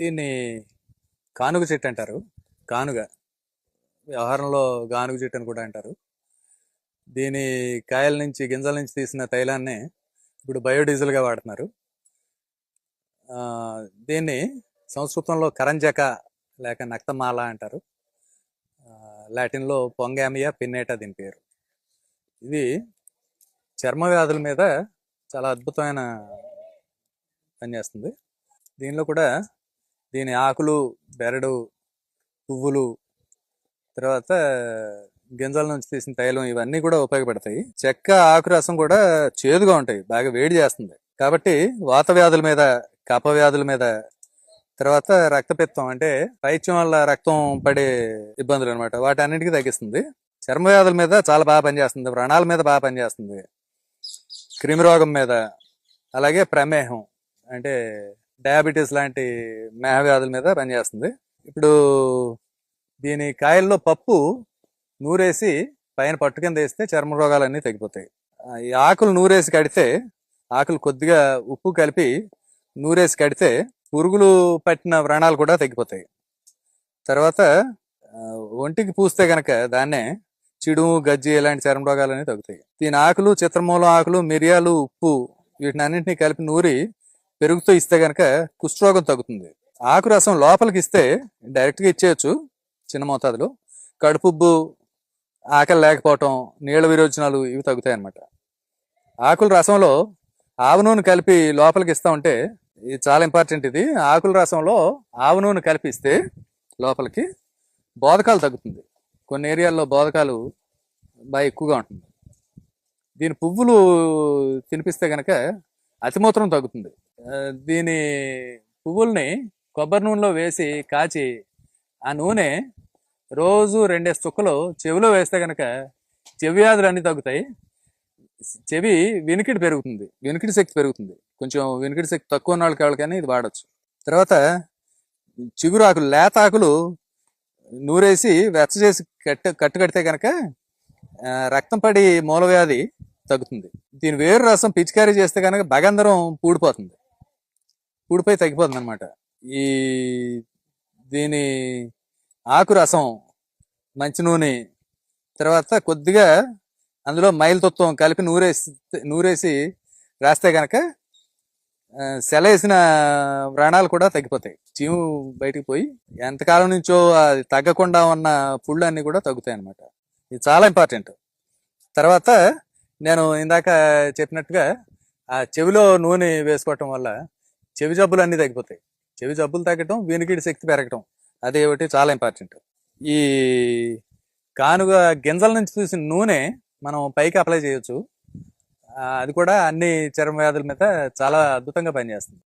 దీన్ని కానుగ చెట్టు అంటారు. కానుగ. వ్యవహారంలో గానుగ చెట్టు అని కూడా అంటారు. దీని కాయల నుంచి గింజల నుంచి తీసిన తైలాన్ని ఇప్పుడు బయోడీజిల్గా వాడుతున్నారు. దీన్ని సంస్కృతంలో కరంజక లేక నక్తమాల అంటారు. లాటిన్లో పొంగామియా పిన్నేటా దీని పేరు. ఇది చర్మ వ్యాధుల మీద చాలా అద్భుతమైన పనిచేస్తుంది దీనిలో కూడా దీని ఆకులు బెరడు పువ్వులు తర్వాత గింజల నుంచి తీసిన తైలం ఇవన్నీ కూడా ఉపయోగపడతాయి. చెక్క ఆకు రసం కూడా చేదుగా ఉంటాయి బాగా వేడి చేస్తుంది. కాబట్టి వాత వ్యాధుల మీద కప వ్యాధుల మీద తర్వాత రక్తపిత్తం అంటే పైత్యం వల్ల రక్తం పడే ఇబ్బందులు అనమాట వాటి తగ్గిస్తుంది. చర్మ వ్యాధుల మీద చాలా బాగా పనిచేస్తుంది వ్రణాల మీద బాగా పనిచేస్తుంది. క్రిమి రోగం మీద అలాగే ప్రమేహం అంటే డయాబెటీస్ లాంటి మేహ వ్యాధుల మీద పనిచేస్తుంది. ఇప్పుడు దీని కాయల్లో పప్పు నూరేసి పైన పట్టు కింద వేస్తే చర్మ రోగాలన్నీ తగ్గిపోతాయి. ఈ ఆకులు నూరేసి కడితే ఆకులు కొద్దిగా ఉప్పు కలిపి నూరేసి కడితే పురుగులు పట్టిన వ్రణాలు కూడా తగ్గిపోతాయి. తర్వాత ఒంటికి పూస్తే కనుక దాన్నే చిడు గజ్జి ఇలాంటి చర్మ రోగాలన్నీ తగ్గుతాయి. దీని ఆకులు చిత్రమూలం ఆకులు మిరియాలు ఉప్పు వీటిని అన్నింటినీ కలిపి నూరి పెరుగుతో ఇస్తే కనుక కుష్ఠరోగం తగ్గుతుంది. ఆకు రసం లోపలికి ఇస్తే డైరెక్ట్గా ఇచ్చేయచ్చు చిన్న మోతాదులో. కడుపుబ్బు ఆకలి లేకపోవటం నీళ్ళ విరోచనాలు ఇవి తగ్గుతాయి అన్నమాట ఆకుల రసంలో ఆవు నూనె కలిపి లోపలికి ఇస్తా ఉంటే ఇది చాలా ఇంపార్టెంట్ ఇది. ఆకుల రసంలో ఆవు నూనె కలిపి ఇస్తే లోపలికి బోధకాలు తగ్గుతుంది. కొన్ని ఏరియాల్లో బోధకాలు బాగా ఎక్కువగా ఉంటుంది. దీని పువ్వులు తినిపిస్తే కనుక అతిమూత్రం తగ్గుతుంది. దీని పువ్వుల్ని కొబ్బరి నూనెలో వేసి కాచి ఆ నూనె రోజు రెండే చుక్కలు చెవిలో వేస్తే కనుక చెవి వ్యాధులు అన్నీ తగ్గుతాయి. చెవి వినికిడి పెరుగుతుంది. వినికిడి శక్తి పెరుగుతుంది. కొంచెం వినికిడి శక్తి తక్కువ ఉన్న వాళ్ళకి వాళ్ళకైనా ఇది వాడచ్చు. తర్వాత చిగురాకులు లేత ఆకులు నూరేసి వెచ్చ చేసి కట్ట కట్టు కడితే కనుక రక్తం పడి మూలవ్యాధి తగ్గుతుంది. దీని వేరు రసం పిచికారీ చేస్తే కనుక భగంధరం పూడిపోతుంది. ఊడిపోయి తగ్గిపోతుంది అనమాట ఈ దీని ఆకు రసం మంచి నూనె తర్వాత కొద్దిగా అందులో మైలుతత్వం కలిపి నూరేసి నూరేసి రాస్తే కనుక సెల వేసిన వ్రాణాలు కూడా తగ్గిపోతాయి. చీము బయటికి పోయి ఎంతకాలం నుంచో అది తగ్గకుండా ఉన్న పుళ్ళు అన్నీ కూడా తగ్గుతాయి అన్నమాట ఇది చాలా ఇంపార్టెంట్. తర్వాత నేను ఇందాక చెప్పినట్టుగా ఆ చెవిలో నూనె వేసుకోవటం వల్ల చెవి జబ్బులు అన్నీ తగ్గిపోతాయి. చెవి జబ్బులు తగ్గటం వినికిడి శక్తి పెరగటం అదే ఒకటి చాలా ఇంపార్టెంట్ ఈ కానుగ గింజల నుంచి తీసిన నూనె మనం పైకి అప్లై చేయొచ్చు. అది కూడా అన్ని చర్మ వ్యాధుల మీద చాలా అద్భుతంగా పనిచేస్తుంది.